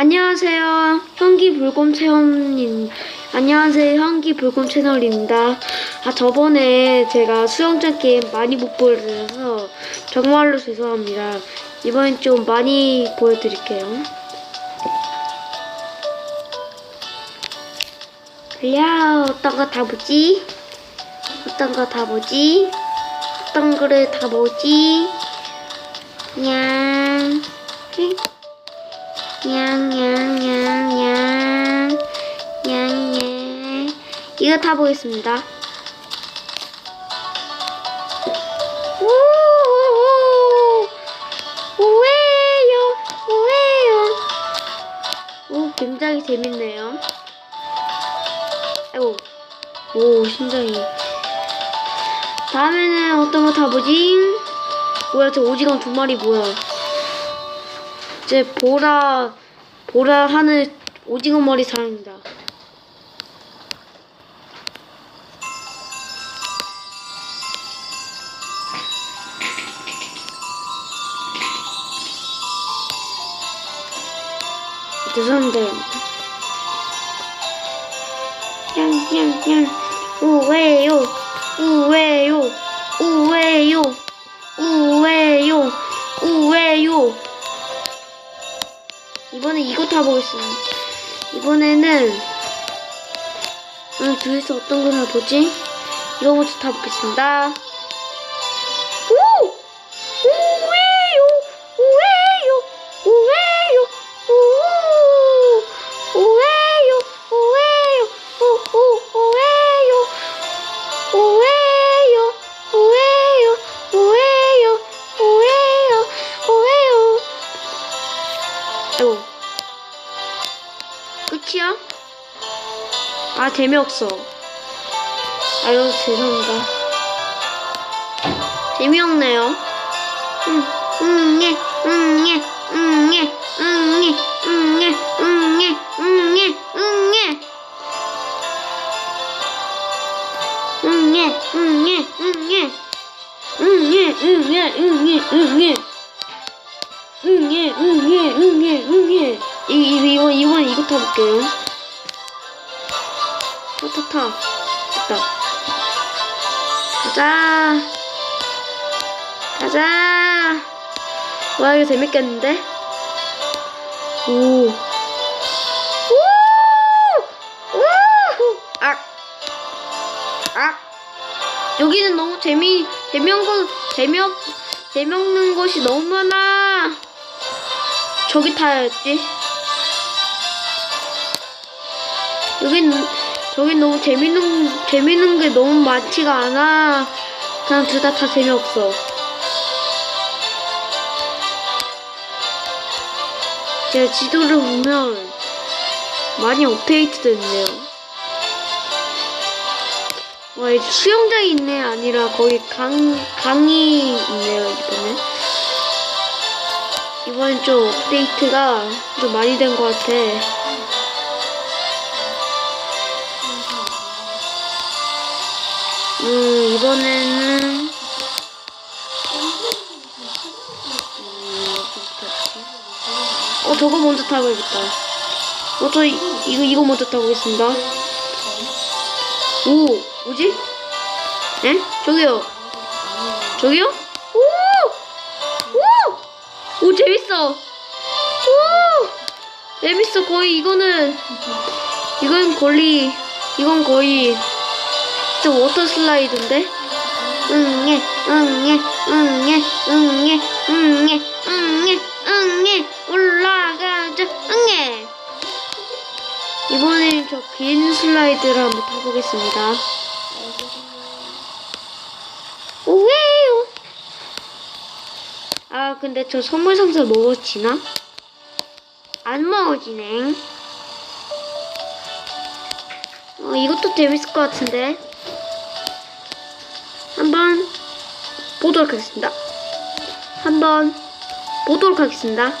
안녕하세요. 현기 불곰 체험님. 안녕하세요. 현기 불곰 채널입니다. 아, 저번에 제가 수영장 게임 많이 못 보여드려서 정말로 죄송합니다. 이번엔 좀 많이 보여드릴게요. 그래, 어떤 거 다 보지? 어떤 거 다 보지? 어떤 거를 다 보지? 냥. 이거 타보겠습니다. 오 굉장히 재밌네요. 아이고 오 심장이. 다음에는 어떤 거 타보지? 뭐야 저 오징어 두 마리 뭐야? 이제 보라 보라 하늘 오징어 머리 사람입니다. 죄송합니다. 냥냥냥 우웨요 우웨요 우웨요 우웨요 우웨요 이번에 이거 타보겠습니다. 이번에는 음, 둘이서 어떤 걸 타보지? 이거 먼저 타보겠습니다. 끝이야? 아, 재미없어. 아유, 죄송합니다. 재미없네요. 응, 응, 예, 응, 예, 응, 예, 응, 예, 응, 예, 응, 예, 응, 예, 응, 예. 응, 예, 응, 예, 응, 예. 응, 예, 응, 예, 응, 예, 응, 예. 응, 예, 응, 예, 응, 예, 응, 예. 이, 이, 이번, 이번 이거 타볼게요. 타, 타, 타. 됐다. 가자. 가자. 와, 이거 재밌겠는데? 오. 여기는 너무 재미, 재미없는 거, 재미없, 재미없는 것이 너무 많아. 저기 타야지. 여긴 저긴 너무 재밌는 재밌는 게 너무 많지가 않아. 그냥 둘 다 다 재미없어. 제가 지도를 보면 많이 업데이트 됐네요. 와, 수영장이 있네 아니라 거기 강 강이 있네요 이번에. 이번엔 좀 업데이트가 좀 많이 된 것 같아. 음, 이번에는. 음, 어, 저거 먼저 타봐야겠다. 어, 저, 이, 이거, 이거 먼저 타보겠습니다. 오, 뭐지? 에? 저기요. 저기요? 오! 오! 오, 재밌어. 오! 재밌어. 거의 이거는, 이건 거의, 이건 거의, 진짜 워터 슬라이드인데? 응, 예, 응, 예, 응, 예, 응, 예, 응, 예, 응, 예, 응, 예, 올라가자, 응, 예. 이번엔 저긴 슬라이드를 한번 타보겠습니다. 오웨요. 아, 근데 저 선물 상자 먹어지나? 안 먹어지네. 어, 이것도 재밌을 것 같은데. 보도록 하겠습니다. 한번 보도록 하겠습니다.